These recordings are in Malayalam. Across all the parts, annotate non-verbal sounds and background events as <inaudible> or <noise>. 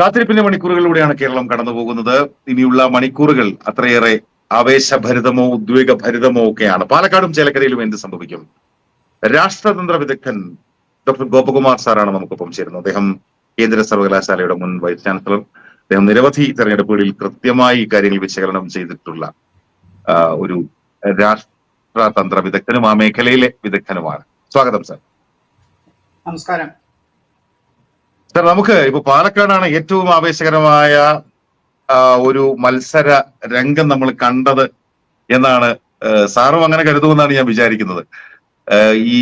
കാത്തിരിപ്പിന്റെ മണിക്കൂറുകളിലൂടെയാണ് കേരളം കടന്നു പോകുന്നത് ഇനിയുള്ള മണിക്കൂറുകൾ അത്രയേറെ ആവേശഭരിതമോ ഉദ്വേഗഭരിതമോ ഒക്കെയാണ്. പാലക്കാടും ചേലക്കരയിലും എന്ത് സംഭവിക്കും? രാഷ്ട്രതന്ത്ര വിദഗ്ധൻ ഡോക്ടർ ഗോപകുമാർ സാറാണ് നമുക്കൊപ്പം ചേരുന്നത്. അദ്ദേഹം കേന്ദ്ര സർവകലാശാലയുടെ മുൻ വൈസ് ചാൻസലർ അദ്ദേഹം നിരവധി തെരഞ്ഞെടുപ്പുകളിൽ കൃത്യമായി കാര്യങ്ങൾ വിശകലനം ചെയ്തിട്ടുള്ള ഒരു രാഷ്ട്രതന്ത്ര വിദഗ്ധനും ആ മേഖലയിലെ വിദഗ്ധനുമാണ്. സ്വാഗതം സാർ. നമസ്കാരം. സാർ നമുക്ക് ഇപ്പൊ പാലക്കാടാണ് ഏറ്റവും ആവേശകരമായ ഒരു മത്സര രംഗം നമ്മൾ കണ്ടത് എന്നാണ് സാറും അങ്ങനെ കരുതുമെന്നാണ് ഞാൻ വിചാരിക്കുന്നത്. ഈ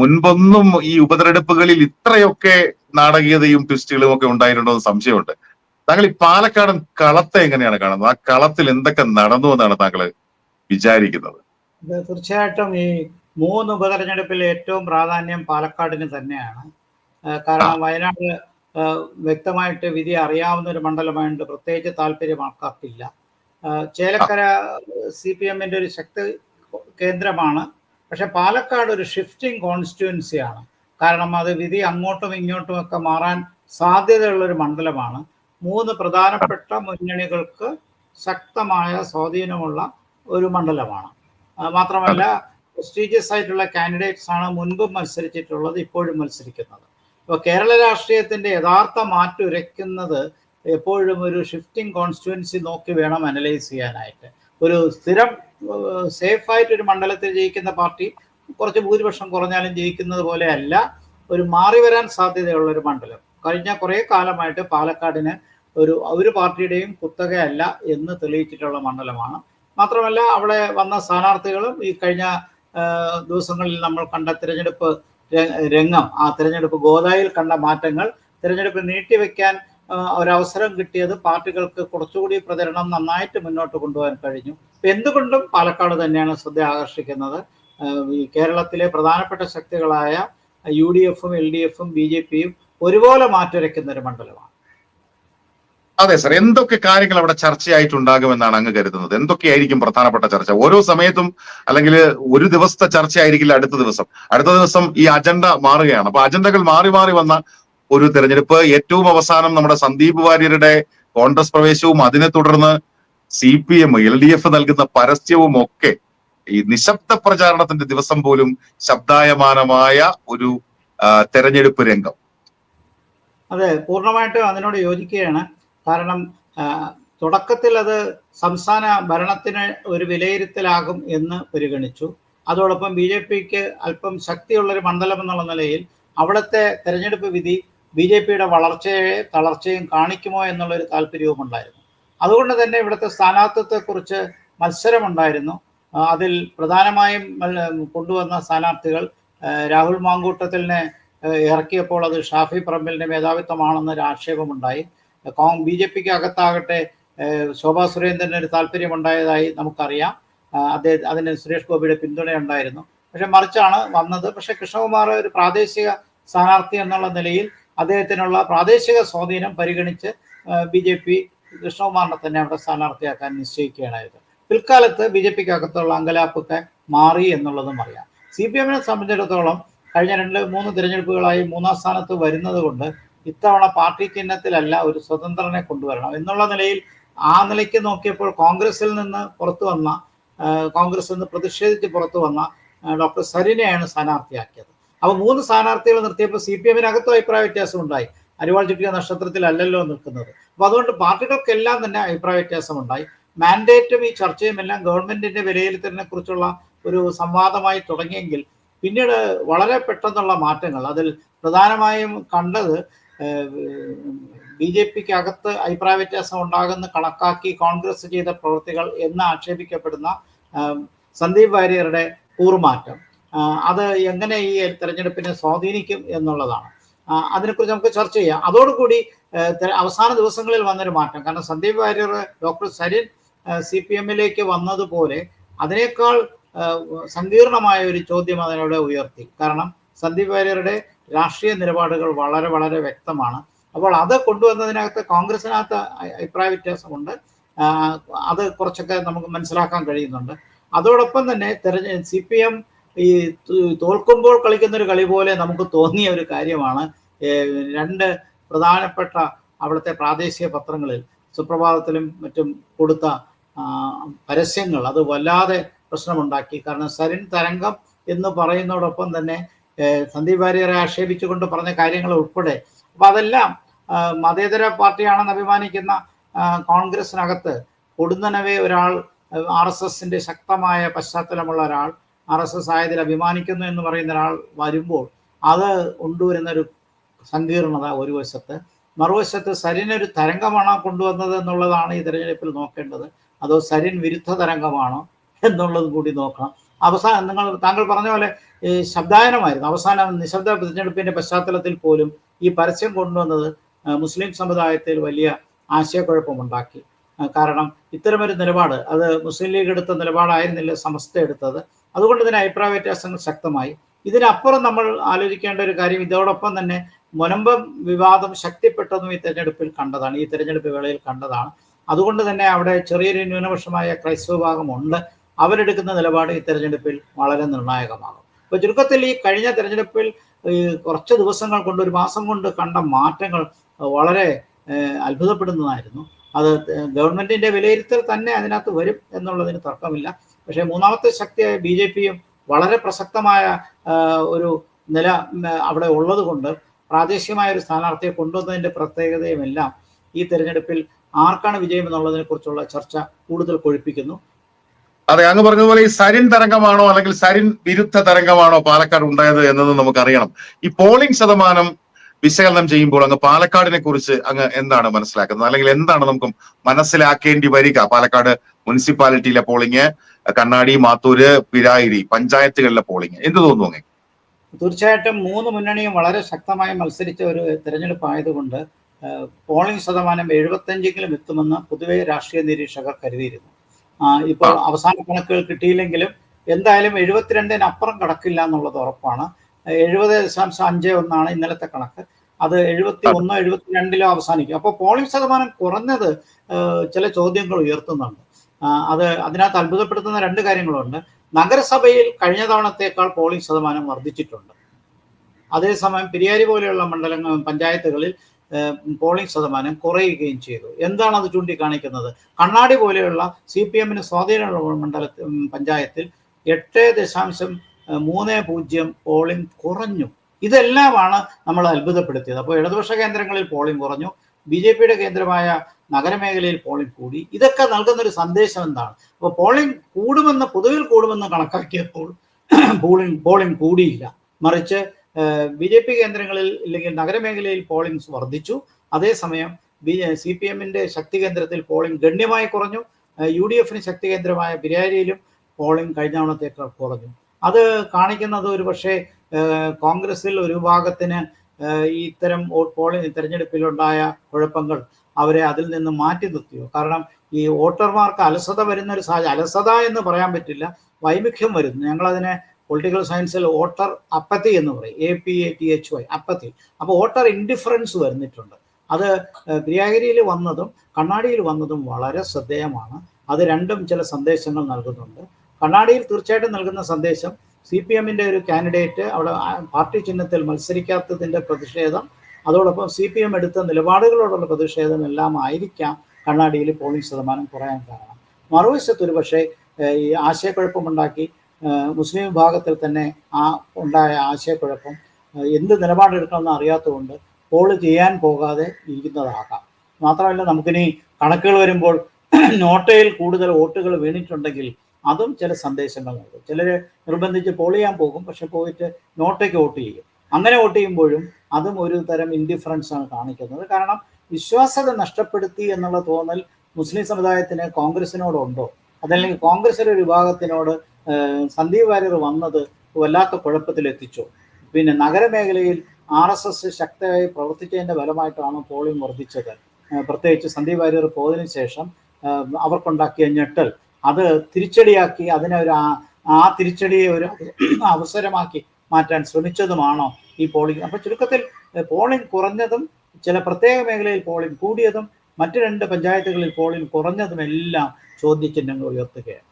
മുൻപൊന്നും ഈ ഉപതെരഞ്ഞെടുപ്പുകളിൽ ഇത്രയൊക്കെ നാടകീയതയും ട്വിസ്റ്റുകളും ഒക്കെ ഉണ്ടായിട്ടുണ്ടോ എന്ന് സംശയമുണ്ട്. താങ്കൾ ഈ പാലക്കാടൻ കളത്തെ എങ്ങനെയാണ് കാണുന്നത്? ആ കളത്തിൽ എന്തൊക്കെ നടന്നു എന്നാണ് താങ്കൾ വിചാരിക്കുന്നത്? തീർച്ചയായിട്ടും ഈ മൂന്ന് ഉപതെരഞ്ഞെടുപ്പിൽ ഏറ്റവും പ്രാധാന്യം പാലക്കാടിന് തന്നെയാണ്. കാരണം വയനാട് വ്യക്തമായിട്ട് വിധി അറിയാവുന്ന ഒരു മണ്ഡലമായിട്ട് പ്രത്യേകിച്ച് താല്പര്യം ആൾക്കാർക്കില്ല. ചേലക്കര സി പി എമ്മിന്റെ ഒരു ശക്തി കേന്ദ്രമാണ്. പക്ഷെ പാലക്കാട് ഒരു ഷിഫ്റ്റിംഗ് കോൺസ്റ്റിറ്റ്യുവൻസിയാണ് കാരണം അത് വിധി അങ്ങോട്ടും ഇങ്ങോട്ടും ഒക്കെ മാറാൻ സാധ്യതയുള്ള ഒരു മണ്ഡലമാണ്. മൂന്ന് പ്രധാനപ്പെട്ട മുന്നണികൾക്ക് ശക്തമായ സ്വാധീനമുള്ള ഒരു മണ്ഡലമാണ്. മാത്രമല്ല പ്രസ്റ്റീജിയസ് ആയിട്ടുള്ള കാൻഡിഡേറ്റ്സ് ആണ് മുൻപും മത്സരിച്ചിട്ടുള്ളത് ഇപ്പോഴും മത്സരിക്കുന്നത്. അപ്പോൾ കേരള രാഷ്ട്രീയത്തിന്റെ യഥാർത്ഥ മാറ്റുരയ്ക്കുന്നത് എപ്പോഴും ഒരു ഷിഫ്റ്റിംഗ് കോൺസ്റ്റിറ്റുവൻസി നോക്കി വേണം അനലൈസ് ചെയ്യാനായിട്ട്. ഒരു സ്ഥിരം സേഫ് ആയിട്ട് ഒരു മണ്ഡലത്തിൽ ജയിക്കുന്ന പാർട്ടി കുറച്ച് ഭൂരിപക്ഷം കുറഞ്ഞാലും ജയിക്കുന്നത് പോലെ അല്ല ഒരു മാറി വരാൻ സാധ്യതയുള്ള ഒരു മണ്ഡലം. കഴിഞ്ഞ കുറേ കാലമായിട്ട് പാലക്കാടിന് ഒരു ഒരു പാർട്ടിയുടെയും കുത്തകയല്ല എന്ന് തെളിയിച്ചിട്ടുള്ള മണ്ഡലമാണ്. മാത്രമല്ല അവിടെ വന്ന സ്ഥാനാർത്ഥികളും ഈ കഴിഞ്ഞ ദിവസങ്ങളിൽ നമ്മൾ കണ്ട തിരഞ്ഞെടുപ്പ് രംഗം. ആ തിരഞ്ഞെടുപ്പ് ഗോദായിൽ കണ്ട മാറ്റങ്ങൾ തിരഞ്ഞെടുപ്പ് നീട്ടിവെക്കാൻ ഒരവസരം കിട്ടിയത് പാർട്ടികൾക്ക് കുറച്ചുകൂടി പ്രചരണം നന്നായിട്ട് മുന്നോട്ട് കൊണ്ടുപോകാൻ കഴിഞ്ഞു. എന്തുകൊണ്ടും പാലക്കാട് തന്നെയാണ് ശ്രദ്ധ ആകർഷിക്കുന്നത്. ഈ കേരളത്തിലെ പ്രധാനപ്പെട്ട ശക്തികളായ യു ഡി എഫും എൽ ഡി എഫും ബി ജെ പിയും ഒരുപോലെ മാറ്റുരയ്ക്കുന്ന ഒരു മണ്ഡലമാണ്. അതെ സർ എന്തൊക്കെ കാര്യങ്ങൾ അവിടെ ചർച്ചയായിട്ടുണ്ടാകുമെന്നാണ് അങ്ങ് കരുതുന്നത്. എന്തൊക്കെയായിരിക്കും പ്രധാനപ്പെട്ട ചർച്ച? ഓരോ സമയത്തും അല്ലെങ്കിൽ ഒരു ദിവസത്തെ ചർച്ചയായിരിക്കില്ല അടുത്ത ദിവസം. അടുത്ത ദിവസം ഈ അജണ്ട മാറുകയാണ്. അപ്പൊ അജണ്ടകൾ മാറി മാറി വന്ന ഒരു തെരഞ്ഞെടുപ്പ് ഏറ്റവും അവസാനം നമ്മുടെ സന്ദീപ് വാര്യരുടെ കോൺഗ്രസ് പ്രവേശവും അതിനെ തുടർന്ന് C P M L D F നൽകുന്ന പരസ്യവും ഒക്കെ ഈ നിശബ്ദ പ്രചാരണത്തിന്റെ ദിവസം പോലും ശബ്ദായമാനമായ ഒരു തെരഞ്ഞെടുപ്പ് രംഗം. അതെ പൂർണമായിട്ടും അതിനോട് യോജിക്കുകയാണ്. കാരണം തുടക്കത്തിൽ അത് സംസ്ഥാന ഭരണത്തിന് ഒരു വിലയിരുത്തലാകും എന്ന് പരിഗണിച്ചു. അതോടൊപ്പം ബി ജെ പിക്ക് അല്പം ശക്തിയുള്ളൊരു മണ്ഡലം എന്നുള്ള നിലയിൽ അവിടുത്തെ തെരഞ്ഞെടുപ്പ് വിധി ബി ജെ പിയുടെ വളർച്ചയെ തളർച്ചയും കാണിക്കുമോ എന്നുള്ളൊരു താല്പര്യവും ഉണ്ടായിരുന്നു. അതുകൊണ്ട് തന്നെ ഇവിടുത്തെ സ്ഥാനാർത്ഥിത്വത്തെക്കുറിച്ച് മത്സരമുണ്ടായിരുന്നു. അതിൽ പ്രധാനമായും കൊണ്ടുവന്ന സ്ഥാനാർത്ഥികൾ രാഹുൽ മാങ്കൂട്ടത്തിലിനെ ഇറക്കിയപ്പോൾ അത് ഷാഫി പറമ്പലിന്റെ മേധാവിത്വമാണെന്നൊരു ആക്ഷേപമുണ്ടായി ബി ജെ പിക്ക് അകത്താകട്ടെ ശോഭാ സുരേന്ദ്രന് ഒരു താല്പര്യമുണ്ടായതായി നമുക്കറിയാം. അദ്ദേഹം അതിന് സുരേഷ് ഗോപിയുടെ പിന്തുണയുണ്ടായിരുന്നു. പക്ഷെ മറിച്ചാണ് വന്നത്. പക്ഷെ കൃഷ്ണകുമാർ ഒരു പ്രാദേശിക സ്ഥാനാർത്ഥി എന്നുള്ള നിലയിൽ അദ്ദേഹത്തിനുള്ള പ്രാദേശിക സ്വാധീനം പരിഗണിച്ച് ബി ജെ പി കൃഷ്ണകുമാറിനെ തന്നെ അവിടെ സ്ഥാനാർത്ഥിയാക്കാൻ നിശ്ചയിക്കുകയാണായത് പിൽക്കാലത്ത് ബി ജെ പിക്ക് അകത്തുള്ള അങ്കലാപ്പൊക്കെ മാറി എന്നുള്ളതും അറിയാം. സി പി എമ്മിനെ സംബന്ധിച്ചിടത്തോളം കഴിഞ്ഞ രണ്ട് മൂന്ന് തിരഞ്ഞെടുപ്പുകളായി മൂന്നാം സ്ഥാനത്ത് വരുന്നത് കൊണ്ട് ഇത്തവണ പാർട്ടി ചിഹ്നത്തിലല്ല ഒരു സ്വതന്ത്രനെ കൊണ്ടുവരണം എന്നുള്ള നിലയിൽ ആ നിലയ്ക്ക് നോക്കിയപ്പോൾ കോൺഗ്രസിൽ നിന്ന് പുറത്തു വന്ന കോൺഗ്രസ് നിന്ന് പ്രതിഷേധിച്ച് പുറത്തു വന്ന ഡോക്ടർ സരിനെയാണ് സ്ഥാനാർത്ഥിയാക്കിയത്. അപ്പോൾ മൂന്ന് സ്ഥാനാർത്ഥികൾ നിർത്തിയപ്പോൾ സി പി എമ്മിനകത്തും അഭിപ്രായ വ്യത്യാസം ഉണ്ടായി. അരിവാൾ ചുറ്റിയ നക്ഷത്രത്തിലല്ലല്ലോ നിൽക്കുന്നത്. അപ്പോൾ അതുകൊണ്ട് പാർട്ടികൾക്കെല്ലാം തന്നെ അഭിപ്രായ വ്യത്യാസം ഉണ്ടായി. മാൻഡേറ്റും ഈ ചർച്ചയും എല്ലാം ഗവൺമെന്റിന്റെ വിലയിരുത്തലിനെ കുറിച്ചുള്ള ഒരു സംവാദമായി തുടങ്ങിയെങ്കിൽ പിന്നീട് വളരെ പെട്ടെന്നുള്ള മാറ്റങ്ങൾ അതിൽ പ്രധാനമായും കണ്ടത് ബി ജെ പിക്ക് അകത്ത് അഭിപ്രായ വ്യത്യാസം ഉണ്ടാകുന്ന കണക്കാക്കി കോൺഗ്രസ് ചെയ്ത പ്രവൃത്തികൾ എന്ന് ആക്ഷേപിക്കപ്പെടുന്ന സന്ദീപ് വാര്യരുടെ കൂറുമാറ്റം. അത് എങ്ങനെ ഈ തെരഞ്ഞെടുപ്പിനെ സ്വാധീനിക്കും എന്നുള്ളതാണ്. അതിനെക്കുറിച്ച് നമുക്ക് ചർച്ച ചെയ്യാം. അതോടുകൂടി അവസാന ദിവസങ്ങളിൽ വന്നൊരു മാറ്റം. കാരണം Sandeep Warrier doctor Sarin C P എമ്മിലേക്ക് വന്നതുപോലെ അതിനേക്കാൾ സങ്കീർണമായ ഒരു ചോദ്യം അതിനോട് ഉയർത്തി. കാരണം സന്ദീപ് വാര്യരുടെ രാഷ്ട്രീയ നിലപാടുകൾ വളരെ വളരെ വ്യക്തമാണ്. അപ്പോൾ അത് കൊണ്ടുവന്നതിനകത്ത് കോൺഗ്രസിനകത്ത് അഭിപ്രായ വ്യത്യാസമുണ്ട്. അത് കുറച്ചൊക്കെ നമുക്ക് മനസ്സിലാക്കാൻ കഴിയുന്നുണ്ട്. അതോടൊപ്പം തന്നെ തെരഞ്ഞ സി പി എം ഈ തോൽക്കുമ്പോൾ കളിക്കുന്ന ഒരു കളി പോലെ നമുക്ക് തോന്നിയ ഒരു കാര്യമാണ്. രണ്ട് പ്രധാനപ്പെട്ട അവിടുത്തെ പ്രാദേശിക പത്രങ്ങളിൽ സുപ്രഭാതത്തിലും മറ്റും കൊടുത്ത പരസ്യങ്ങൾ അത് വല്ലാതെ പ്രശ്നമുണ്ടാക്കി. കാരണം സരിൻ തരംഗം എന്ന് പറയുന്നതോടൊപ്പം തന്നെ സന്ദീപ് വാര്യരെ ആക്ഷേപിച്ചുകൊണ്ട് പറഞ്ഞ കാര്യങ്ങൾ ഉൾപ്പെടെ. അപ്പൊ അതെല്ലാം മതേതര പാർട്ടിയാണെന്ന് അഭിമാനിക്കുന്ന കോൺഗ്രസിനകത്ത് കൊടുന്നനവേ ഒരാൾ ആർ എസ് എസിന്റെ ശക്തമായ പശ്ചാത്തലമുള്ള ഒരാൾ ആർ എസ് എസ് ആയതിൽ അഭിമാനിക്കുന്നു എന്ന് പറയുന്ന ഒരാൾ വരുമ്പോൾ അത് കൊണ്ടുവരുന്നൊരു സങ്കീർണത ഒരു വശത്ത്. മറുവശത്ത് സരിനൊരു തരംഗമാണോ കൊണ്ടുവന്നത് എന്നുള്ളതാണ് ഈ തെരഞ്ഞെടുപ്പിൽ നോക്കേണ്ടത്. അതോ സരിൻ വിരുദ്ധ തരംഗമാണോ എന്നുള്ളത് കൂടി നോക്കണം. അവസാനം നിങ്ങൾ താങ്കൾ പറഞ്ഞ പോലെ ഈ ശബ്ദായനമായിരുന്നു. അവസാനം നിശബ്ദ തിരഞ്ഞെടുപ്പിന്റെ പശ്ചാത്തലത്തിൽ പോലും ഈ പരസ്യം കൊണ്ടുവന്നത് മുസ്ലിം സമുദായത്തിൽ വലിയ ആശയക്കുഴപ്പമുണ്ടാക്കി. കാരണം ഇത്തരമൊരു നിലപാട് അത് മുസ്ലിം ലീഗ് എടുത്ത നിലപാടായിരുന്നില്ല സമസ്ത എടുത്തത്. അതുകൊണ്ട് തന്നെ അഭിപ്രായ വ്യത്യാസങ്ങൾ ശക്തമായി. ഇതിനപ്പുറം നമ്മൾ ആലോചിക്കേണ്ട ഒരു കാര്യം ഇതോടൊപ്പം തന്നെ മുനമ്പം വിവാദം ശക്തിപ്പെട്ടതും ഈ തെരഞ്ഞെടുപ്പിൽ കണ്ടതാണ് ഈ തെരഞ്ഞെടുപ്പ് വേളയിൽ കണ്ടതാണ്. അതുകൊണ്ട് തന്നെ അവിടെ ചെറിയൊരു ന്യൂനപക്ഷമായ ക്രൈസ്തവ വിഭാഗമുണ്ട്. അവരെടുക്കുന്ന നിലപാട് ഈ തെരഞ്ഞെടുപ്പിൽ വളരെ നിർണായകമാകും. അപ്പൊ ചുരുക്കത്തിൽ ഈ കഴിഞ്ഞ തെരഞ്ഞെടുപ്പിൽ കുറച്ച് ദിവസങ്ങൾ കൊണ്ട് ഒരു മാസം കൊണ്ട് കണ്ട മാറ്റങ്ങൾ വളരെ അത്ഭുതപ്പെടുന്നതായിരുന്നു. അത് ഗവൺമെന്റിന്റെ വിലയിരുത്തൽ തന്നെ അതിനകത്ത് വരും എന്നുള്ളതിന് തർക്കമില്ല. പക്ഷേ മൂന്നാമത്തെ ശക്തിയായ ബി ജെ പിയും വളരെ പ്രസക്തമായ ഒരു നില അവിടെ ഉള്ളത് കൊണ്ട് പ്രാദേശികമായ ഒരു സ്ഥാനാർത്ഥിയെ കൊണ്ടുവന്നതിന്റെ പ്രത്യേകതയുമെല്ലാം ഈ തെരഞ്ഞെടുപ്പിൽ ആർക്കാണ് വിജയം എന്നുള്ളതിനെ കുറിച്ചുള്ള ചർച്ച കൂടുതൽ കൊഴുപ്പിക്കുന്നു. അതെ അങ്ങ് പറഞ്ഞതുപോലെ ഈ സരിൻ തരംഗമാണോ അല്ലെങ്കിൽ സരിൻ വിരുദ്ധ തരംഗമാണോ പാലക്കാട് ഉണ്ടായത് എന്നത് നമുക്കറിയണം. ഈ പോളിംഗ് ശതമാനം വിശകലനം ചെയ്യുമ്പോൾ അങ്ങ് പാലക്കാടിനെ കുറിച്ച് അങ്ങ് എന്താണ് മനസ്സിലാക്കുന്നത്? അല്ലെങ്കിൽ എന്താണ് നമുക്ക് മനസ്സിലാക്കേണ്ടി വരിക? പാലക്കാട് മുനിസിപ്പാലിറ്റിയിലെ പോളിംഗ് കണ്ണാടി മാത്തൂര് പിരായിരി പഞ്ചായത്തുകളിലെ പോളിംഗ് എന്ത് തോന്നുന്നു അങ്ങ്? തീർച്ചയായിട്ടും മൂന്ന് മുന്നണിയും വളരെ ശക്തമായി മത്സരിച്ച ഒരു തെരഞ്ഞെടുപ്പ് ആയതുകൊണ്ട് പോളിംഗ് ശതമാനം എഴുപത്തഞ്ചെങ്കിലും എത്തുമെന്ന് പൊതുവെ രാഷ്ട്രീയ നിരീക്ഷകർ കരുതിയിരുന്നു. ഇപ്പോൾ അവസാന കണക്കുകൾ കിട്ടിയില്ലെങ്കിലും എന്തായാലും എഴുപത്തിരണ്ടിന് അപ്പുറം കടക്കില്ല എന്നുള്ളത് ഉറപ്പാണ്. എഴുപത് ദശാംശം അഞ്ച് ഒന്നാണ് ഇന്നലത്തെ കണക്ക്. അത് എഴുപത്തി ഒന്നോ എഴുപത്തിരണ്ടിലോ അവസാനിക്കും. അപ്പോൾ പോളിംഗ് ശതമാനം കുറഞ്ഞത് ചില ചോദ്യങ്ങൾ ഉയർത്തുന്നുണ്ട്. അത് അതിനകത്ത് അത്ഭുതപ്പെടുത്തുന്ന രണ്ട് കാര്യങ്ങളുണ്ട്. നഗരസഭയിൽ കഴിഞ്ഞ തവണത്തേക്കാൾ പോളിംഗ് ശതമാനം വർദ്ധിച്ചിട്ടുണ്ട്. അതേസമയം പെരിയാരി പോലെയുള്ള മണ്ഡലങ്ങൾ പഞ്ചായത്തുകളിൽ പോളിംഗ് ശതമാനം കുറയുകയും ചെയ്തു. എന്താണ് അത് ചൂണ്ടിക്കാണിക്കുന്നത്? കണ്ണാടി പോലെയുള്ള സി പി എമ്മിന് സ്വാധീനമുള്ള മണ്ഡല പഞ്ചായത്തിൽ എട്ട് ദശാംശം മൂന്ന് പൂജ്യം പോളിംഗ് കുറഞ്ഞു. ഇതെല്ലാമാണ് നമ്മൾ അത്ഭുതപ്പെടുത്തിയത്. അപ്പോൾ ഇടതുപക്ഷ കേന്ദ്രങ്ങളിൽ പോളിംഗ് കുറഞ്ഞു. ബി ജെ പിയുടെ കേന്ദ്രമായ നഗരമേഖലയിൽ പോളിംഗ് കൂടി. ഇതൊക്കെ നൽകുന്ന ഒരു സന്ദേശം എന്താണ്? അപ്പോൾ പോളിംഗ് കൂടുമെന്ന് പൊതുവിൽ കൂടുമെന്ന് കണക്കാക്കിയപ്പോൾ <clears throat> പോളിംഗ് പോളിംഗ് കൂടിയില്ല. മറിച്ച് ബി ജെ പി കേന്ദ്രങ്ങളിൽ ഇല്ലെങ്കിൽ നഗരമേഖലയിൽ പോളിംഗ് വർദ്ധിച്ചു. അതേസമയം ബി സി പി എമ്മിന്റെ ശക്തി കേന്ദ്രത്തിൽ പോളിംഗ് ഗണ്യമായി കുറഞ്ഞു. യു ഡി എഫിന് ശക്തി കേന്ദ്രമായ ബിരിയാരിയിലും പോളിംഗ് കഴിഞ്ഞ കുറഞ്ഞു. അത് കാണിക്കുന്നത് ഒരു പക്ഷേ കോൺഗ്രസിൽ ഒരു വിഭാഗത്തിന് ഇത്തരം വോട്ട് പോളിംഗ് തെരഞ്ഞെടുപ്പിലുണ്ടായ കുഴപ്പങ്ങൾ അവരെ അതിൽ നിന്ന് മാറ്റി നിർത്തിയോ? കാരണം ഈ വോട്ടർമാർക്ക് അലസത വരുന്ന ഒരു സാഹചര്യം അലസത എന്ന് പറയാൻ പറ്റില്ല. വൈമുഖ്യം വരുന്നു. ഞങ്ങളതിനെ പൊളിറ്റിക്കൽ സയൻസിൽ വോട്ടർ അപ്പത്തി എന്ന് പറയും. A P A T H Y apathy. അപ്പോൾ വോട്ടർ ഇൻഡിഫറൻസ് വരുന്നിട്ടുണ്ട്. അത് പ്രിയാഗിരിയിൽ വന്നതും കണ്ണാടിയിൽ വന്നതും വളരെ ശ്രദ്ധേയമാണ്. അത് രണ്ടും ചില സന്ദേശങ്ങൾ നൽകുന്നുണ്ട്. കണ്ണാടിയിൽ തീർച്ചയായിട്ടും നൽകുന്ന സന്ദേശം സി പി എമ്മിന്റെ ഒരു കാൻഡിഡേറ്റ് അവിടെ പാർട്ടി ചിഹ്നത്തിൽ മത്സരിക്കാത്തതിന്റെ പ്രതിഷേധം അതോടൊപ്പം സി പി എം എടുത്ത നിലപാടുകളോടുള്ള പ്രതിഷേധം എല്ലാം ആയിരിക്കാം കണ്ണാടിയിൽ പോളിംഗ് ശതമാനം കുറയാൻ കാരണം. മറുവശത്ത് ഒരു പക്ഷേ ഈ ആശയക്കുഴപ്പമുണ്ടാക്കി മുസ്ലിം വിഭാഗത്തിൽ തന്നെ ആ ഉണ്ടായ ആശയക്കുഴപ്പം എന്ത് നിലപാടെടുക്കണമെന്ന് അറിയാത്തതുകൊണ്ട് പോൾ ചെയ്യാൻ പോകാതെ ഇരിക്കുന്നതാകാം. മാത്രമല്ല നമുക്കിനി കണക്കുകൾ വരുമ്പോൾ നോട്ടയിൽ കൂടുതൽ വോട്ടുകൾ വീണിട്ടുണ്ടെങ്കിൽ അതും ചില സന്ദേശങ്ങൾ നൽകും ചിലർ നിർബന്ധിച്ച് പോൾ ചെയ്യാൻ പോകും പക്ഷെ പോയിട്ട് നോട്ടയ്ക്ക് വോട്ട് ചെയ്യും. അങ്ങനെ വോട്ട് ചെയ്യുമ്പോഴും അതും ഒരു തരം ഇൻഡിഫറൻസ് ആണ് കാണിക്കുന്നത്. കാരണം വിശ്വാസത നഷ്ടപ്പെടുത്തി എന്നുള്ള തോന്നൽ മുസ്ലിം സമുദായത്തിന് കോൺഗ്രസിനോടുണ്ടോ? അതല്ലെങ്കിൽ കോൺഗ്രസിലെ ഒരു വിഭാഗത്തിനോട് സന്ദീപ് വാര്യർ വന്നത് വല്ലാത്ത കുഴപ്പത്തിലെത്തിച്ചു. പിന്നെ നഗരമേഖലയിൽ ആർ എസ് എസ് ശക്തമായി പ്രവർത്തിച്ചതിന്റെ ഫലമായിട്ടാണ് പോളിംഗ് വർദ്ധിച്ചത്. പ്രത്യേകിച്ച് സന്ദീപ് വാര്യർ പോയതിനു ശേഷം അവർക്കുണ്ടാക്കിയ ഞെട്ടൽ. അത് തിരിച്ചടിയാക്കി അതിനെ ഒരു ആ- തിരിച്ചടിയെ ഒരു അവസരമാക്കി മാറ്റാൻ ശ്രമിച്ചതുമാണോ ഈ പോളിംഗ്? അപ്പൊ ചുരുക്കത്തിൽ പോളിംഗ് കുറഞ്ഞതും ചില പ്രത്യേക മേഖലയിൽ പോളിംഗ് കൂടിയതും മറ്റു രണ്ട് പഞ്ചായത്തുകളിൽ പോളിംഗ് കുറഞ്ഞതുമെല്ലാം ചോദ്യചിഹ്നങ്ങൾ ഉയർത്തുകയാണ്.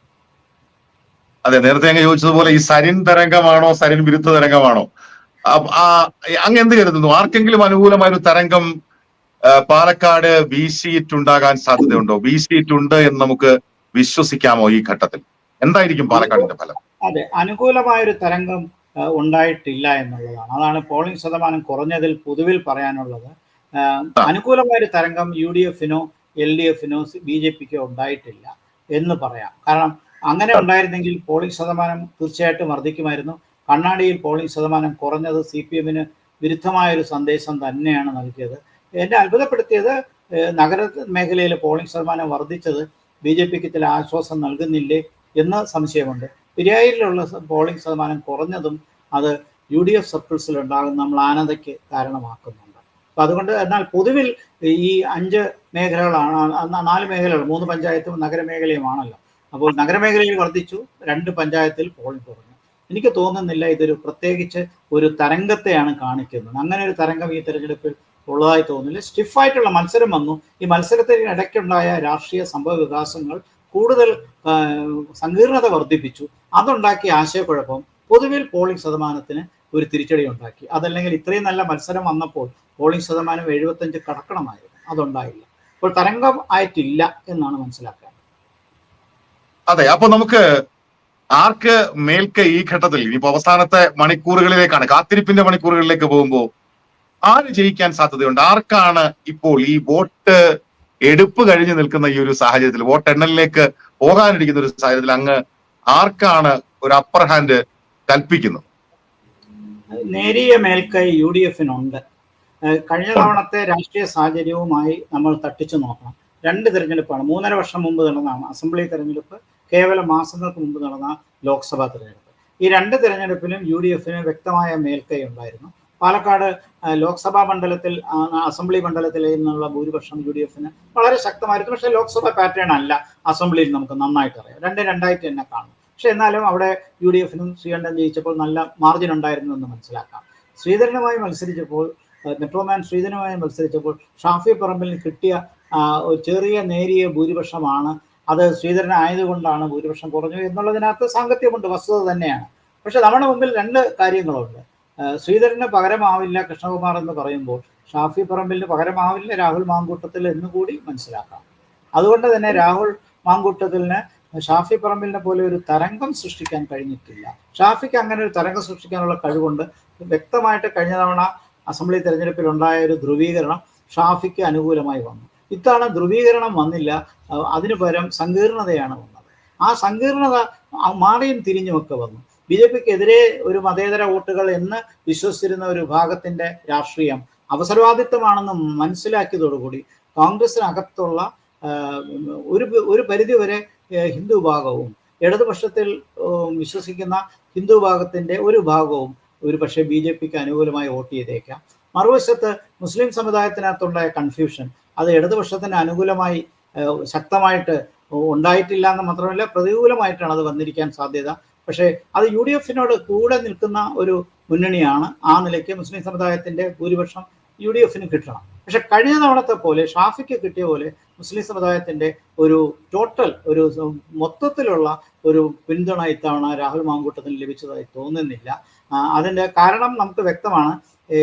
അതെ നേരത്തെ അങ്ങ് ചോദിച്ചതുപോലെ ഈ സരിൻ തരംഗമാണോ സരിൻ വിരുദ്ധ തരംഗമാണോ? അങ്ങ് എന്ത് കരുതുന്നു? ആർക്കെങ്കിലും അനുകൂലമായ ഒരു തരംഗം പാലക്കാട് വീശിയിട്ടുണ്ടാകാൻ സീറ്റ് ഉണ്ടാകാൻ സാധ്യതയുണ്ടോ? വീശിയിട്ടുണ്ട് സീറ്റ് ഉണ്ട് എന്ന് നമുക്ക് വിശ്വസിക്കാമോ ഈ ഘട്ടത്തിൽ? എന്തായിരിക്കും പാലക്കാടിന്റെ ഫലം? അതെ അനുകൂലമായൊരു തരംഗം ആ, ഉണ്ടായിട്ടില്ല എന്നുള്ളതാണ്. അതാണ് പോളിംഗ് ശതമാനം കുറഞ്ഞതിൽ പൊതുവിൽ പറയാനുള്ളത്. ആ, അനുകൂലമായൊരു തരംഗം യു ഡി എഫിനോ എൽ ഡി എഫിനോ ബി ജെ പിക്കോ ഉണ്ടായിട്ടില്ല എന്ന് പറയാം. കാരണം അങ്ങനെ ഉണ്ടായിരുന്നെങ്കിൽ പോളിംഗ് ശതമാനം തീർച്ചയായിട്ടും വർദ്ധിക്കുമായിരുന്നു. കണ്ണാടിയിൽ പോളിംഗ് ശതമാനം കുറഞ്ഞത് സി പി എമ്മിന് വിരുദ്ധമായൊരു സന്ദേശം തന്നെയാണ് നൽകിയത്. എന്നെ അത്ഭുതപ്പെടുത്തിയത് നഗര മേഖലയിലെ പോളിംഗ് ശതമാനം വർദ്ധിച്ചത് ബി ജെ പിക്ക് ചില ആശ്വാസം നൽകുന്നില്ലേ എന്ന് സംശയമുണ്ട്. പെരിയാറിലുള്ള പോളിംഗ് ശതമാനം കുറഞ്ഞതും അത് യു ഡി എഫ് സർക്കിൾസിൽ ഉണ്ടാകുന്ന മ്ലാനതയ്ക്ക് കാരണമാക്കുന്നുണ്ട്. അപ്പൊ അതുകൊണ്ട് എന്നാൽ പൊതുവിൽ ഈ അഞ്ച് മേഖലകളാണ് നാല് മേഖലകൾ മൂന്ന് പഞ്ചായത്തും നഗരമേഖലയുമാണല്ലോ. അപ്പോൾ നഗരമേഖലയിൽ വർദ്ധിച്ചു രണ്ട് പഞ്ചായത്തിൽ പോളിംഗ് കുറഞ്ഞു എനിക്ക് തോന്നുന്നില്ല ഇതൊരു പ്രത്യേകിച്ച് ഒരു തരംഗത്തെയാണ് കാണിക്കുന്നത്. അങ്ങനെ ഒരു തരംഗം ഈ തെരഞ്ഞെടുപ്പിൽ ഉള്ളതായി തോന്നുന്നില്ല. സ്റ്റിഫായിട്ടുള്ള മത്സരം വന്നു. ഈ മത്സരത്തിന് ഇടയ്ക്കുണ്ടായ രാഷ്ട്രീയ സംഭവ വികാസങ്ങൾ കൂടുതൽ സങ്കീർണത വർദ്ധിപ്പിച്ചു. അതുണ്ടാക്കിയ ആശയക്കുഴപ്പം പൊതുവിൽ പോളിംഗ് ശതമാനത്തിന് ഒരു തിരിച്ചടി ഉണ്ടാക്കി. അതല്ലെങ്കിൽ ഇത്രയും നല്ല മത്സരം വന്നപ്പോൾ പോളിംഗ് ശതമാനം എഴുപത്തഞ്ച് കടക്കണമായിരുന്നു. അതുണ്ടായില്ല. അപ്പോൾ തരംഗം ആയിട്ടില്ല എന്നാണ് മനസ്സിലാക്കാൻ അതെ അപ്പൊ നമുക്ക് ആർക്ക് മേൽക്ക് ഈ ഘട്ടത്തിൽ ഇനിയിപ്പോ അവസാനത്തെ മണിക്കൂറുകളിലേക്കാണ് കാത്തിരിപ്പിന്റെ മണിക്കൂറുകളിലേക്ക് പോകുമ്പോൾ ആര് ജയിക്കാൻ സാധ്യതയുണ്ട്? ആർക്കാണ് ഇപ്പോൾ ഈ വോട്ട് എടുപ്പ് കഴിഞ്ഞു നിൽക്കുന്ന ഈ ഒരു സാഹചര്യത്തിൽ വോട്ട് എണ്ണലിലേക്ക് പോകാനിരിക്കുന്ന ഒരു സാഹചര്യത്തിൽ അങ്ങ് ആർക്കാണ് ഒരു അപ്പർ ഹാൻഡ് കൽപ്പിക്കുന്നത്? നേരിയ മേൽക്കൈ യു ഡി എഫിനുണ്ട്. കഴിഞ്ഞ തവണത്തെ രാഷ്ട്രീയ സാഹചര്യവുമായി നമ്മൾ തട്ടിച്ചു നോക്കണം. രണ്ട് തിരഞ്ഞെടുപ്പാണ്. മൂന്നര വർഷം മുമ്പ് നടന്നതാണ് അസംബ്ലി തെരഞ്ഞെടുപ്പ് കേവലം മാസങ്ങൾക്ക് മുമ്പ് നടന്ന ലോക്സഭാ തെരഞ്ഞെടുപ്പ്. ഈ രണ്ട് തിരഞ്ഞെടുപ്പിലും യു ഡി എഫിന് വ്യക്തമായ മേൽക്കൈ ഉണ്ടായിരുന്നു പാലക്കാട് ലോക്സഭാ മണ്ഡലത്തിൽ അസംബ്ലി മണ്ഡലത്തിൽ നിന്നുള്ള ഭൂരിപക്ഷം യു ഡി എഫിന് വളരെ ശക്തമായിരുന്നു. പക്ഷേ ലോക്സഭാ പാറ്റേൺ അല്ല അസംബ്ലിയിൽ നമുക്ക് നന്നായിട്ട് അറിയാം. രണ്ട് രണ്ടായിട്ട് തന്നെ കാണും. പക്ഷെ എന്നാലും അവിടെ യു ഡി എഫിനും ശ്രീകണ്ഠൻ ജയിച്ചപ്പോൾ നല്ല മാർജിൻ ഉണ്ടായിരുന്നു എന്ന് മനസ്സിലാക്കാം. ശ്രീധരനുമായി മത്സരിച്ചപ്പോൾ മെട്രോമാൻ ശ്രീധനുമായി മത്സരിച്ചപ്പോൾ ഷാഫി പറമ്പിൽ കിട്ടിയ ചെറിയ നേരിയ ഭൂരിപക്ഷമാണ്. അത് ശ്രീധരൻ ആയതുകൊണ്ടാണ് ഭൂരിപക്ഷം കുറഞ്ഞു എന്നുള്ളതിനകത്ത് സാങ്കത്യമുണ്ട് വസ്തുത തന്നെയാണ്. പക്ഷെ നമ്മുടെ മുമ്പിൽ രണ്ട് കാര്യങ്ങളുണ്ട്. ശ്രീധരന് പകരമാവില്ല കൃഷ്ണകുമാർ എന്ന് പറയുമ്പോൾ ഷാഫി പറമ്പിലിന് പകരമാവില്ല രാഹുൽ മാങ്കൂട്ടത്തിൽ എന്ന് കൂടി മനസ്സിലാക്കാം. അതുകൊണ്ട് തന്നെ രാഹുൽ മാങ്കൂട്ടത്തിലിന് ഷാഫി പറമ്പിലിനെ പോലെ ഒരു തരംഗം സൃഷ്ടിക്കാൻ കഴിഞ്ഞിട്ടില്ല. ഷാഫിക്ക് അങ്ങനെ ഒരു തരംഗം സൃഷ്ടിക്കാനുള്ള കഴിവുണ്ട്. വ്യക്തമായിട്ട് കഴിഞ്ഞ തവണ അസംബ്ലി തെരഞ്ഞെടുപ്പിൽ ഉണ്ടായ ഒരു ധ്രുവീകരണം ഷാഫിക്ക് അനുകൂലമായി വന്നു. ഇത്തവണ ധ്രുവീകരണം വന്നില്ല. അതിനു പകരം സങ്കീർണതയാണ് വന്നത്. ആ സങ്കീർണത മാറിയും തിരിഞ്ഞുമൊക്കെ വന്നു. ബി ജെ പിക്ക് എതിരെ ഒരു മതേതര വോട്ടുകൾ എന്ന് വിശ്വസിച്ചിരുന്ന ഒരു ഭാഗത്തിന്റെ രാഷ്ട്രീയം അവസരവാദിത്വമാണെന്ന് മനസ്സിലാക്കിയതോടുകൂടി കോൺഗ്രസിനകത്തുള്ള ഒരു ഒരു പരിധിവരെ ഹിന്ദു വിഭാഗവും ഇടതുപക്ഷത്തിൽ വിശ്വസിക്കുന്ന ഹിന്ദു വിഭാഗത്തിന്റെ ഒരു ഭാഗവും ഒരു പക്ഷേ ബി ജെ പിക്ക് അനുകൂലമായി വോട്ട് ചെയ്തേക്കാം. മറുവശത്ത് മുസ്ലിം സമുദായത്തിനകത്തുണ്ടായ കൺഫ്യൂഷൻ അത് ഇടതുപക്ഷത്തിന് അനുകൂലമായി ശക്തമായിട്ട് ഉണ്ടായിട്ടില്ല എന്ന് മാത്രമല്ല പ്രതികൂലമായിട്ടാണ് അത് വന്നിരിക്കാൻ സാധ്യത. പക്ഷേ അത് യു ഡി എഫിനോട് കൂടെ നിൽക്കുന്ന ഒരു മുന്നണിയാണ്. ആ നിലയ്ക്ക് മുസ്ലിം സമുദായത്തിന്റെ ഭൂരിപക്ഷം യു ഡി എഫിന് കിട്ടണം. പക്ഷെ കഴിഞ്ഞ തവണത്തെ പോലെ ഷാഫിക്ക് കിട്ടിയ പോലെ മുസ്ലിം സമുദായത്തിന്റെ ഒരു ടോട്ടൽ ഒരു മൊത്തത്തിലുള്ള ഒരു പിന്തുണ ഇത്തവണ രാഹുൽ മാങ്കൂട്ടത്തിന് ലഭിച്ചതായി തോന്നുന്നില്ല. ആ, അതിന്റെ കാരണം നമുക്ക് വ്യക്തമാണ്. ഈ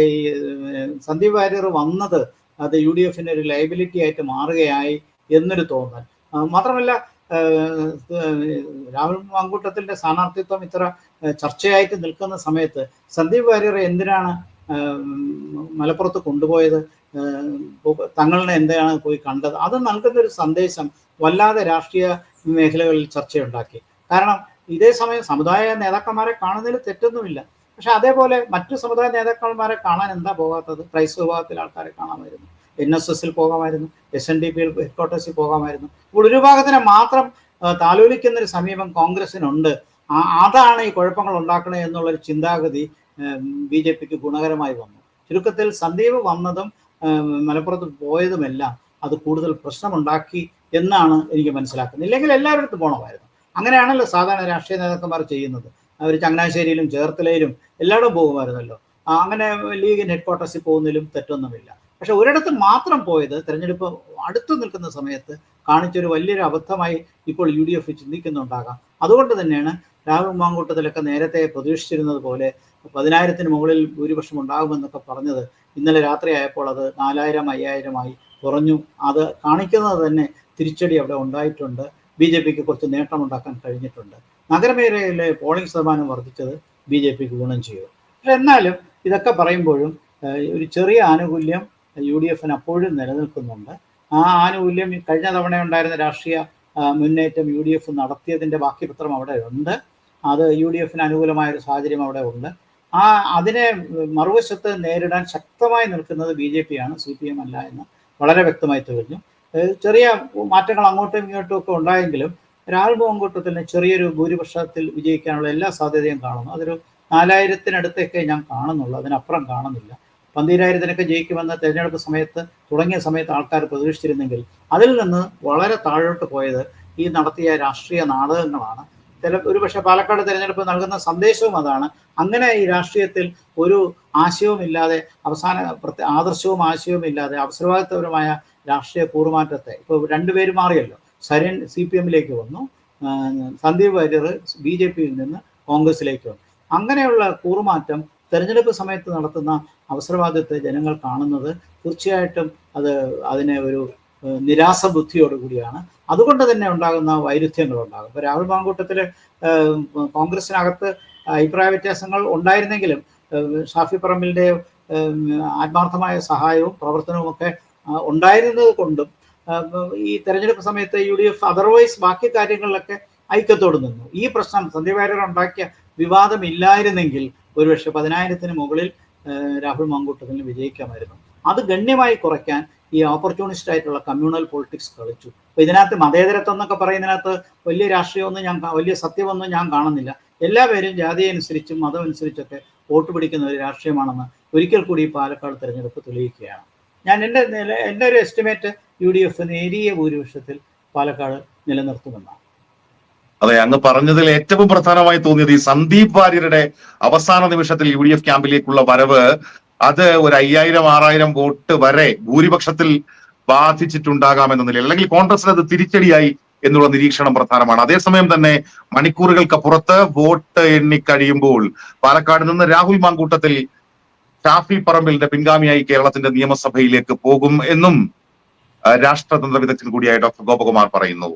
സന്ദീപ് വാര്യർ വന്നത് അത് യു ഡി എഫിന്റെ ഒരു ലയബിലിറ്റി ആയിട്ട് മാറുകയായി എന്നൊരു തോന്നൽ. മാത്രമല്ല രാഹുൽ മാങ്കൂട്ടത്തിന്റെ സ്ഥാനാർത്ഥിത്വം ഇത്ര ചർച്ചയായിട്ട് നിൽക്കുന്ന സമയത്ത് സന്ദീപ് വാര്യർ എന്തിനാണ് മലപ്പുറത്ത് കൊണ്ടുപോയത്? തങ്ങളിനെ എന്താണ് പോയി കണ്ടത്? അത് നൽകുന്ന ഒരു സന്ദേശം വല്ലാതെ രാഷ്ട്രീയ മേഖലകളിൽ ചർച്ചയുണ്ടാക്കി. കാരണം ഇതേ സമയം സമുദായ നേതാക്കന്മാരെ കാണുന്നതിൽ തെറ്റൊന്നുമില്ല. പക്ഷെ അതേപോലെ മറ്റു സമുദായ നേതാക്കന്മാരെ കാണാൻ എന്താ പോകാത്തത്? ക്രൈസ്തവ വിഭാഗത്തിലെ ആൾക്കാരെ കാണാമായിരുന്നു. എൻ എസ് എസിൽ പോകാമായിരുന്നു. എസ് എൻ ഡി പിയിൽ ഹെഡ്ക്വാർട്ടേഴ്സിൽ പോകാമായിരുന്നു. ഇപ്പോൾ ഒരു വിഭാഗത്തിനെ മാത്രം ആ, താലോലിക്കുന്ന ഒരു സമീപം കോൺഗ്രസിനുണ്ട്. അതാണ് ഈ കുഴപ്പങ്ങൾ ഉണ്ടാക്കണേ എന്നുള്ളൊരു ചിന്താഗതി ബി ജെ പിക്ക് ഗുണകരമായി വന്നു. ചുരുക്കത്തിൽ സന്ദീപ് വന്നതും മലപ്പുറത്ത് പോയതുമെല്ലാം അത് കൂടുതൽ പ്രശ്നമുണ്ടാക്കി എന്നാണ് എനിക്ക് മനസ്സിലാക്കുന്നത്. ഇല്ലെങ്കിൽ എല്ലാവരുടെ പോകണമായിരുന്നു അങ്ങനെയാണല്ലോ സാധാരണ രാഷ്ട്രീയ നേതാക്കന്മാർ ചെയ്യുന്നത്. അവർ ചങ്ങനാശ്ശേരിയിലും ചേർത്തലയിലും എല്ലായിടും പോകുമായിരുന്നല്ലോ. അങ്ങനെ ലീഗിന് ഹെഡ്ക്വാർട്ടേഴ്സിൽ പോകുന്നതിലും തെറ്റൊന്നുമില്ല. പക്ഷെ ഒരിടത്ത് മാത്രം പോയത് തെരഞ്ഞെടുപ്പ് അടുത്തു നിൽക്കുന്ന സമയത്ത് കാണിച്ചൊരു വലിയൊരു അബദ്ധമായി ഇപ്പോൾ യു ഡി എഫ് ചിന്തിക്കുന്നുണ്ടാകാം. അതുകൊണ്ട് തന്നെയാണ് രാഹുൽ മാങ്കൂട്ടത്തിലൊക്കെ നേരത്തെ പ്രതീക്ഷിച്ചിരുന്നത് പോലെ പതിനായിരത്തിന് മുകളിൽ ഭൂരിപക്ഷം ഉണ്ടാകുമെന്നൊക്കെ പറഞ്ഞത് ഇന്നലെ രാത്രി ആയപ്പോൾ അത് നാലായിരം അയ്യായിരമായി കുറഞ്ഞു. അത് കാണിക്കുന്നത് തന്നെ തിരിച്ചടി അവിടെ ഉണ്ടായിട്ടുണ്ട്. ബി ജെ പിക്ക് കുറച്ച് നേട്ടമുണ്ടാക്കാൻ കഴിഞ്ഞിട്ടുണ്ട്. നഗരമേഖലയിലെ പോളിംഗ് ശതമാനം വർദ്ധിച്ചത് ബി ജെ പിക്ക് ഗുണം ചെയ്തു. എന്നാലും ഇതൊക്കെ പറയുമ്പോഴും ഒരു ചെറിയ ആനുകൂല്യം യു ഡി എഫിന് അപ്പോഴും നിലനിൽക്കുന്നുണ്ട്. ആ ആനുകൂല്യം കഴിഞ്ഞ തവണ ഉണ്ടായിരുന്ന രാഷ്ട്രീയ മുന്നേറ്റം യു ഡി എഫ് നടത്തിയതിന്റെ ബാക്കിപത്രം അവിടെ ഉണ്ട്. അത് യു ഡി എഫിന് അനുകൂലമായ ഒരു സാഹചര്യം അവിടെ ഉണ്ട്. ആ അതിനെ മറുവശത്ത് നേരിടാൻ ശക്തമായി നിൽക്കുന്നത് ബി ജെ പി ആണ് സി പി എം അല്ല എന്ന് വളരെ വ്യക്തമായി തെളിഞ്ഞു. ചെറിയ മാറ്റങ്ങൾ അങ്ങോട്ടും ഇങ്ങോട്ടും ഒക്കെ ഉണ്ടായെങ്കിലും രാഹുൽ തന്നെ ചെറിയൊരു ഭൂരിപക്ഷത്തിൽ വിജയിക്കാനുള്ള എല്ലാ സാധ്യതയും കാണുന്നു. അതൊരു നാലായിരത്തിനടുത്തൊക്കെ ഞാൻ കാണുന്നുള്ളൂ. അതിനപ്പുറം കാണുന്നില്ല. പന്തീരായിരത്തിനൊക്കെ ജയിക്കുമെന്ന തെരഞ്ഞെടുപ്പ് സമയത്ത് തുടങ്ങിയ സമയത്ത് ആൾക്കാർ പ്രതീക്ഷിച്ചിരുന്നെങ്കിൽ അതിൽ നിന്ന് വളരെ താഴോട്ട് പോയത് ഈ നടത്തിയ രാഷ്ട്രീയ നാടകങ്ങളാണ്. ചില ഒരുപക്ഷെ പാലക്കാട് തെരഞ്ഞെടുപ്പ് നൽകുന്ന സന്ദേശവും അതാണ്. അങ്ങനെ ഈ രാഷ്ട്രീയത്തിൽ ഒരു ആശയവുമില്ലാതെ അവസാന ആദർശവും ആശയവും ഇല്ലാതെ അവസരവാദിത്വപരമായ രാഷ്ട്രീയ കൂറുമാറ്റത്തെ ഇപ്പോൾ രണ്ടുപേര് മാറിയല്ലോ. സരൻ സി പി എമ്മിലേക്ക് വന്നു സന്ദീപ് വാര്യർ ബി ജെ പിയിൽ നിന്ന് കോൺഗ്രസിലേക്ക് വന്നു. അങ്ങനെയുള്ള കൂറുമാറ്റം തെരഞ്ഞെടുപ്പ് സമയത്ത് നടത്തുന്ന അവസരവാദത്തെ ജനങ്ങൾ കാണുന്നത് തീർച്ചയായിട്ടും അത് അതിനെ ഒരു നിരാശ ബുദ്ധിയോടുകൂടിയാണ് അതുകൊണ്ട് തന്നെ ഉണ്ടാകുന്ന വൈരുദ്ധ്യങ്ങൾ ഉണ്ടാകും ഇപ്പോൾ രാഹുൽ മാങ്കൂട്ടത്തിൽ കോൺഗ്രസിനകത്ത് അഭിപ്രായ വ്യത്യാസങ്ങൾ ഉണ്ടായിരുന്നെങ്കിലും ഷാഫി പറമ്പിലിന്റെ ആത്മാർത്ഥമായ സഹായവും പ്രവർത്തനവും ഒക്കെ ഉണ്ടായിരുന്നത് കൊണ്ടും ഈ തെരഞ്ഞെടുപ്പ് സമയത്ത് യു ഡി എഫ് അതർവൈസ് ബാക്കി കാര്യങ്ങളിലൊക്കെ ഐക്യത്തോട് നിന്നു. ഈ പ്രശ്നം സന്ദീപ് വാര്യർ ഉണ്ടാക്കിയ വിവാദമില്ലായിരുന്നെങ്കിൽ ഒരുപക്ഷെ പതിനായിരത്തിന് മുകളിൽ രാഹുൽ മാങ്കൂട്ടത്തിന് വിജയിക്കാമായിരുന്നു. അത് ഗണ്യമായി കുറയ്ക്കാൻ ഈ ഓപ്പർച്യൂണിസ്റ്റ് ആയിട്ടുള്ള കമ്മ്യൂണൽ പൊളിറ്റിക്സ് കളിച്ചു. അപ്പൊ ഇതിനകത്ത് മതേതരത്വം എന്നൊക്കെ പറയുന്നതിനകത്ത് വലിയ രാഷ്ട്രീയമൊന്നും ഞാൻ വലിയ സത്യമൊന്നും ഞാൻ കാണുന്നില്ല. എല്ലാവരും ജാതി അനുസരിച്ചും മതം അനുസരിച്ചൊക്കെ വോട്ട് പിടിക്കുന്ന ഒരു രാഷ്ട്രീയമാണെന്ന് ഒരിക്കൽ കൂടി പാലക്കാട് തെരഞ്ഞെടുപ്പ് തെളിയിക്കുകയാണ്. ഞാൻ എന്റെ എന്റെ ഒരു എസ്റ്റിമേറ്റ് യു ഡി എഫ് നേരിയ ഭൂരിപക്ഷത്തിൽ പാലക്കാട് നിലനിർത്തുമെന്നാണ്. അതെ അങ്ങ് പറഞ്ഞതിൽ ഏറ്റവും പ്രധാനമായി തോന്നിയത് ഈ സന്ദീപ് വാര്യരുടെ അവസാന നിമിഷത്തിൽ യു ഡി എഫ് ക്യാമ്പിലേക്കുള്ള വരവ് അത് ഒരു അയ്യായിരം ആറായിരം വോട്ട് വരെ ഭൂരിപക്ഷത്തിൽ ബാധിച്ചിട്ടുണ്ടാകാമെന്ന നിലയിൽ അല്ലെങ്കിൽ കോൺഗ്രസിന് അത് തിരിച്ചടിയായി എന്നുള്ള നിരീക്ഷണം പ്രധാനമാണ്. അതേസമയം തന്നെ മണിക്കൂറുകൾക്കപ്പുറത്ത് വോട്ട് എണ്ണിക്കഴിയുമ്പോൾ പാലക്കാട് നിന്ന് രാഹുൽ മാങ്കൂട്ടത്തിൽ ഷാഫി പറമ്പിലിന്റെ പിൻഗാമിയായി കേരളത്തിന്റെ നിയമസഭയിലേക്ക് പോകും എന്നും രാഷ്ട്രതന്ത്ര വിദഗ്ധൻ കൂടിയായ ഡോക്ടർ ഗോപകുമാർ പറയുന്നു.